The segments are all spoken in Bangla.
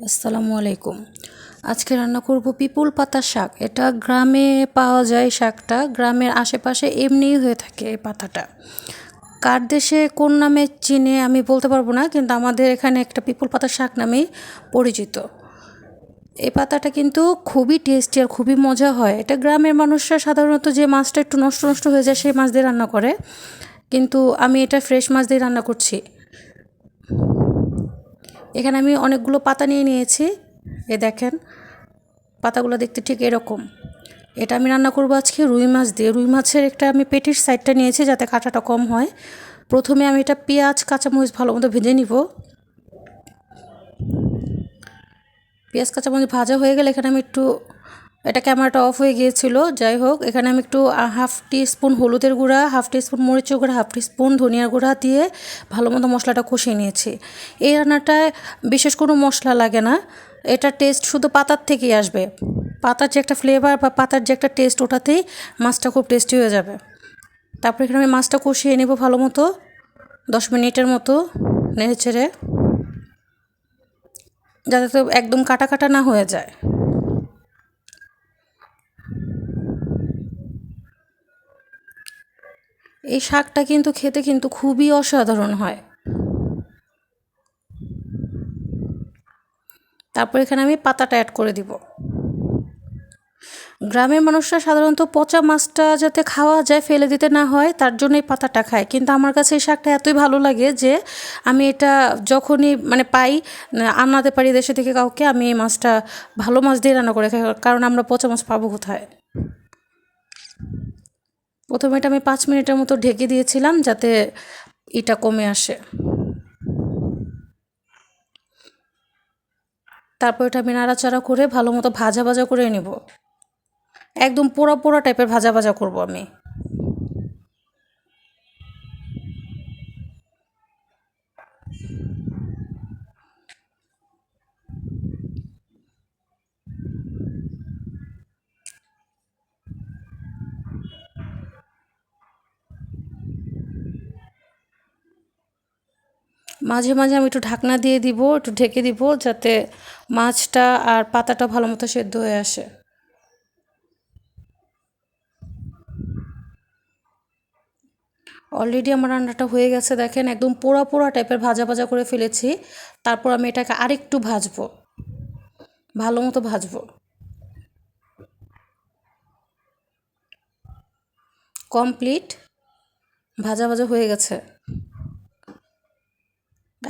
আসসালামু আলাইকুম। আজকে রান্না করব পিপুল পাতার শাক। এটা গ্রামে পাওয়া যায় শাকটা। গ্রামের আশেপাশে এমনিই হয়ে থাকে এই পাতাটা। কার দেশে কোন নামে চিনে আমি বলতে পারব না, কিন্তু আমাদের এখানে একটা পিপুল পাতার শাক নামেই পরিচিত। এই পাতাটা কিন্তু খুবই টেস্টি আর খুবই মজা হয়। এটা গ্রামের মানুষরা সাধারণত যে মাছটা একটু নষ্ট নষ্ট হয়ে যায়, সেই মাছ দিয়ে রান্না করে। কিন্তু আমি এটা ফ্রেশ মাছ দিয়ে রান্না করছি। এখানে আমি অনেকগুলো পাতা নিয়ে নিয়েছি। এ দেখেন, পাতাগুলো দেখতে ঠিক এরকম। এটা আমি রান্না করব আজকে রুই মাছ দিয়ে। রুই মাছের একটা আমি পেটির সাইডটা নিয়েছি যাতে কাঁটাটা কম হয়। প্রথমে আমি এটা পেঁয়াজ, কাঁচামরিচ ভালো মতো ভেজে নিব। পেঁয়াজ, কাঁচামরিচ ভাজা হয়ে গেলে এখানে আমি একটু এটা ক্যামেরাটা অফ হয়ে গিয়েছিল, যাই হোক, এখানে আমি একটু হাফ টি স্পুন হলুদের গুঁড়া হাফ টি স্পুন মরিচের গুঁড়া হাফ টি স্পুন ধনিয়ার গুঁড়া দিয়ে ভালো মতো মশলাটা কষিয়ে নিয়েছি। এই রান্নাটায় বিশেষ কোনো মশলা লাগে না, এটা টেস্ট শুধু পাতার থেকেই আসবে। পাতার যে একটা ফ্লেভার বা পাতার যে একটা টেস্ট ওটাতেই মাছটা খুব টেস্টি হয়ে যাবে। তারপরে এখানে আমি মাছটা কষিয়ে নেব ভালো মতো দশ মিনিটের মতো, নেড়ে চেড়ে, যাতে তো একদম কাটা কাটা না হয়ে যায়। এই শাকটা কিন্তু খেতে কিন্তু খুবই অসাধারণ হয়। তারপর এখানে আমি পাতাটা অ্যাড করে দিব। গ্রামের মানুষরা সাধারণত পচা মাছটা যাতে খাওয়া যায়, ফেলে দিতে না হয়, তার জন্য এই পাতাটা খায়। কিন্তু আমার কাছে এই শাকটা এতই ভালো লাগে যে আমি এটা যখনই মানে পাই আনাতে পারি দেশে থেকে কাউকে, আমি এই মাছটা ভালো মাছ দিয়ে রান্না করে খাই, কারণ আমরা পচা মাছ পাবো কোথায়? প্রথমে এটা আমি পাঁচ মিনিটের মতো ঢেকে দিয়েছিলাম যাতে এটা কমে আসে। তারপর এটা আমি নাড়াচাড়া করে ভালো মতো ভাজা ভাজা করে নেব। একদম পোড়া পোড়া টাইপের ভাজা ভাজা করব আমি। মাঝে মাঝে আমি একটু ঢাকনা দিয়ে দিব, একটু ঢেকে দিব যাতে মাছটা আর পাতাটা ভালো মতো সেদ্ধ হয়ে আসে। অলরেডি আমার রান্নাটা হয়ে গেছে, দেখেন একদম পোড়া পোড়া টাইপের ভাজা ভাজা করে ফেলেছি। তারপর আমি এটাকে আরেকটু ভাজবো, ভালো মতো ভাজবো। কমপ্লিট ভাজা ভাজা হয়ে গেছে।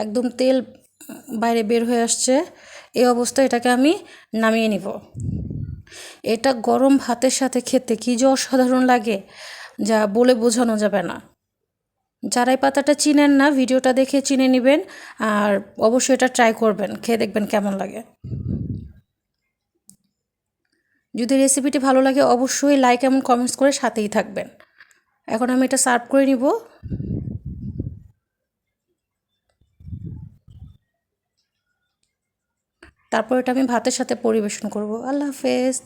একদম তেল বাইরে বের হয়ে আসছে, এই অবস্থায় এটাকে আমি নামিয়ে নিব। এটা গরম ভাতের সাথে খেতে কী যে অসাধারণ লাগে, যা বলে বোঝানো যাবে না। যারা এই পাতাটা চিনেন না, ভিডিওটা দেখে চিনে নেবেন আর অবশ্যই এটা ট্রাই করবেন, খেয়ে দেখবেন কেমন লাগে। যদি রেসিপিটি ভালো লাগে, অবশ্যই লাইক এবং কমেন্টস করে সাথেই থাকবেন। এখন আমি এটা সার্ভ করে নিব। তারপর ওটা আমি ভাতের সাথে পরিবেশন করব। আল্লাহ হাফেজ।